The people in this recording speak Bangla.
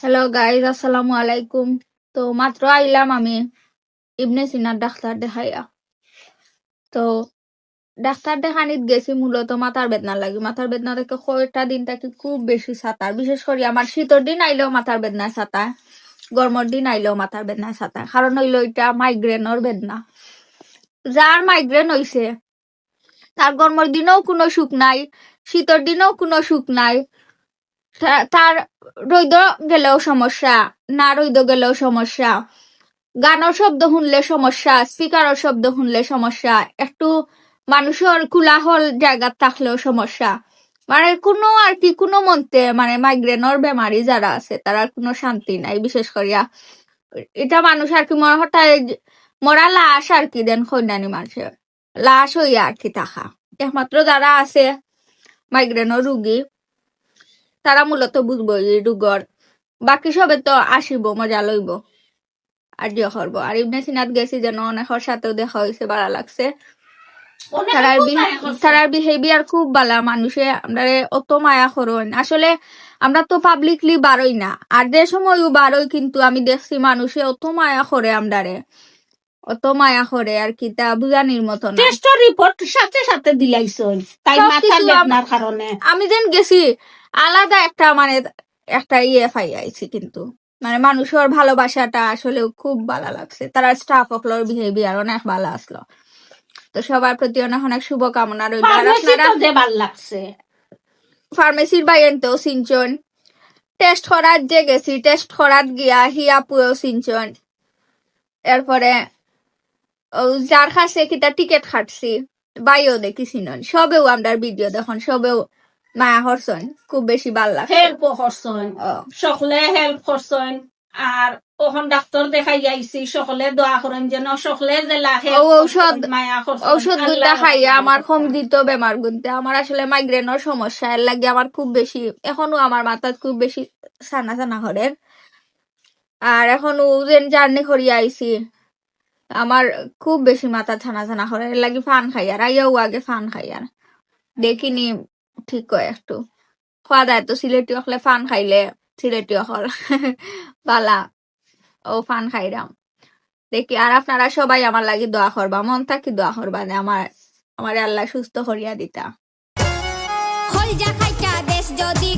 হ্যালো গাইজ আসসালামু আলাইকুম তো মাত্র আইলাম আমি ইবনে সিনার ডাক্তার দেখাইয়া। তো ডাক্তার দেখানিত গেছি মূলত মাথার বেদনা লাগে। মাথার বেদনা থেকে কয়েকটা দিন থাকি খুব বেশি সাঁতার বিশেষ করে আমার শীতর দিন আইলেও মাথার বেদনায় সাঁতার গরমের দিন আইলেও মাথার বেদনায় সাঁতার কারণ হইল এটা মাইগ্রেনের বেদনা। যার মাইগ্রেন হইছে, তার গরমের দিনেও কোনো সুখ নাই, শীতর দিনেও কোনো সুখ নাই। তার রৈদ গেলেও সমস্যা, না রৈদ গেলেও সমস্যা গানের শব্দ শুনলে সমস্যা স্পিকারের শব্দ শুনলে সমস্যা, একটু মানুষের কোলাহল জায়গা থাকলেও সমস্যা। মানে কোনো আর কি, কোনো মন্তে মানে মাইগ্রেনের বেমারি যারা আছে, তারা কোনো শান্তি নাই, বিশেষ করিয়া। এটা মানুষ আর কি মনে হঠাৎ মরা লাশ আর কি দেন কন্যানি মানুষের লাশ হইয়া আর কি থাকা। একমাত্র যারা আছে মাইগ্রেনের রুগী। তারা মূলত বুঝব এই রোগর বাকি সবে তো আসিব মজা লইব। আর যে করব। আর ইবনে সিনাত গেছি যেন অনেকের সাথেও দেখা হয়েছে ভালো লাগছে। তারার তারার বিহেভিয়ার খুব ভালো মানুষে। আমরা অত মায়া করন আসলে আমরা তো পাবলিকলি বারোই না। আর যে সময়ও বারোই কিন্তু আমি দেখছি মানুষে অত মায়া করে আমরারে। অত মায়া করে আর কি তা বুঝানির মতো না। টেস্টর রিপোর্ট সাথে সাথে তাই আম- বেদনার কারণে। আমি যেন গেছি আলাদা একটা মানে একটা ইয়ে আইছি কিন্তু। মানে মানুষের ভালোবাসাটা আসলে খুব ভালো লাগছে তারা স্টাফ অকলোর বিহেভিয়ার অনেক ভালো আসলো। তো সবার প্রতি অনেক অনেক শুভকামনা রইল। ভালো লাগছে। ফার্মেসির বাইরেও সিনচন। টেস্ট করার যে গেছি টেস্ট করার গিয়া হিয়া পুয়েও সিনচন। এরপরে যার কাছে কিতা টিকিট খাটছি বাইও দেখি সিনন সবেও আমরা ভিডিও দেখুন সবেও মায়া হরসন খুব বেশি ভালো লাগে। হেল্প ও, সকলে হেল্প করছেন। আর ওখান ডাক্তার দেখাই আইছি সকলে দোয়া করেন যেন সকলে জেলা ঔষধ ঔষধ গুনতে খাইয়া আমার কম দিত বেমার গুনতে। আমার আসলে মাইগ্রেনের সমস্যা এর লাগে আমার খুব বেশি এখনও আমার মাথাত খুব বেশি সানা সানা করে আর এখনও জার্নি করি আইছি। আমার খুব বেশি মাথা ছানা ছানা করে এর লাগে ফান খাই আর, আইয়াও আগে ফান খাই আর। দেখিনি ঠিক কয় একটু। খোৱা যায় তো সিলেটি হলে ফান খাইলে সিলেটি হল বালা, ও ফান খাইরাম দেখি, আর আপনারা সবাই আমার লাগি দোয়া করবা মন থাকি দোয়া করবা যে আমার আমার আল্লাহ সুস্থ করিয়া দিতা। খলজা খাইটা দেশ যদি